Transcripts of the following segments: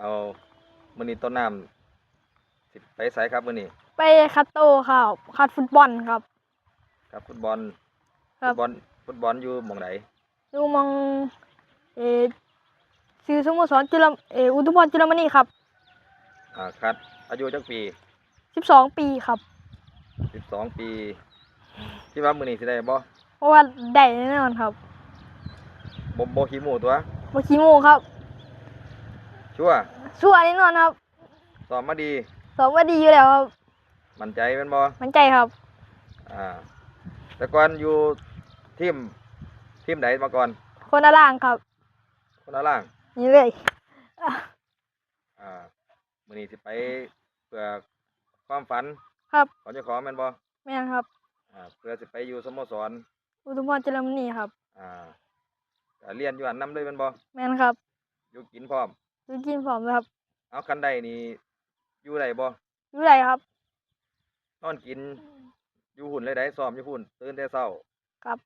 เอามื้อนี้ต้นน้ำสิไปไสครับมื้อนี้ไปคัตโตครับคัดฟุตบอลครับ ครับฟุตบอลครัฟุบตบอลฟุตบอลอยู่หม่องไหนดูมองเออซื้อสโมสรจุลเอออุทุพรจุลมณีครับอ่าครับ อายุจักปีสิบสองปีครับ12ปีคิดว่ามื้อนี้สิได้บ่เพราะว่าได้แน่นอนครับบ่บ่ขี้หมูตัวบ่ขี้โมครับ ชัวร์สู้แน่นอนครับสอบมาดี สอบว่าดีอยู่แล้วครับ มั่นใจแม่นบ่มั่นใจครับ อ่า แต่ก่อนอยู่ทีมทีมไหนมาก่อน คนละล่างครับ คนละล่าง นี่เลยอะอ่ามื้อนี้สิไปเพื่อความฝันครับของเจ้าของแม่นบ่แม่นครับ อ่าเพื่อสิไปอยู่สโมสร อุทุพรจุลมณีครับ อ่าก็เรียนอยู่อันนํเลยแม่นบ่แม่นครับ อยู่กินพร้อม ดูกินผอมเลยครับ เอาคันใดนี่อยู่ได้บ่อยู่ไรครับ นอนกิน อยู่หุ่นเลยได้ซ้อมอยู่หุ่นตื่นแต่เช้าครับ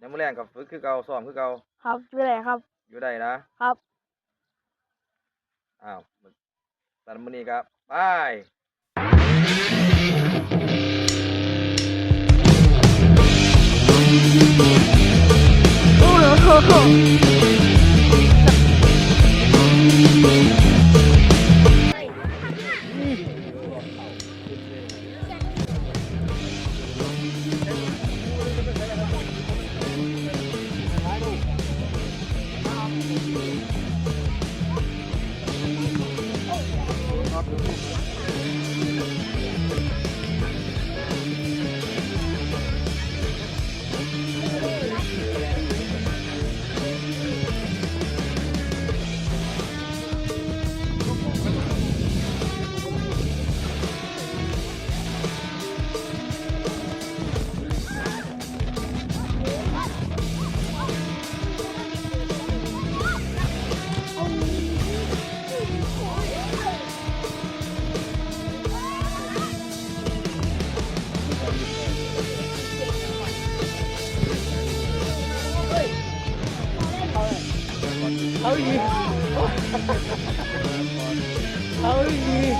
ยามมื้อแรงก็ฝึกคือเก่าซ้อมคือเก่าครับอยู่ไรครับ อยู่ได้นะครับ อ้าวสันมื้อนี้ก็ไปโอ้โห 好雨，好雨，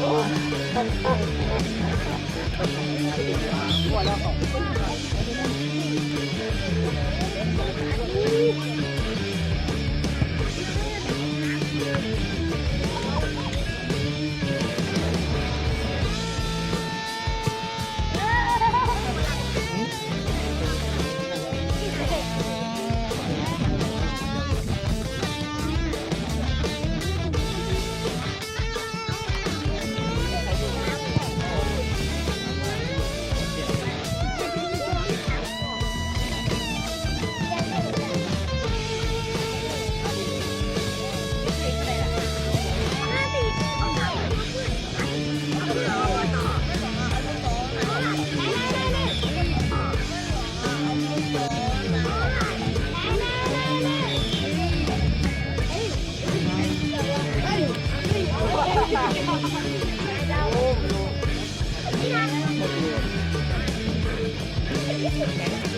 哇，哈！ เ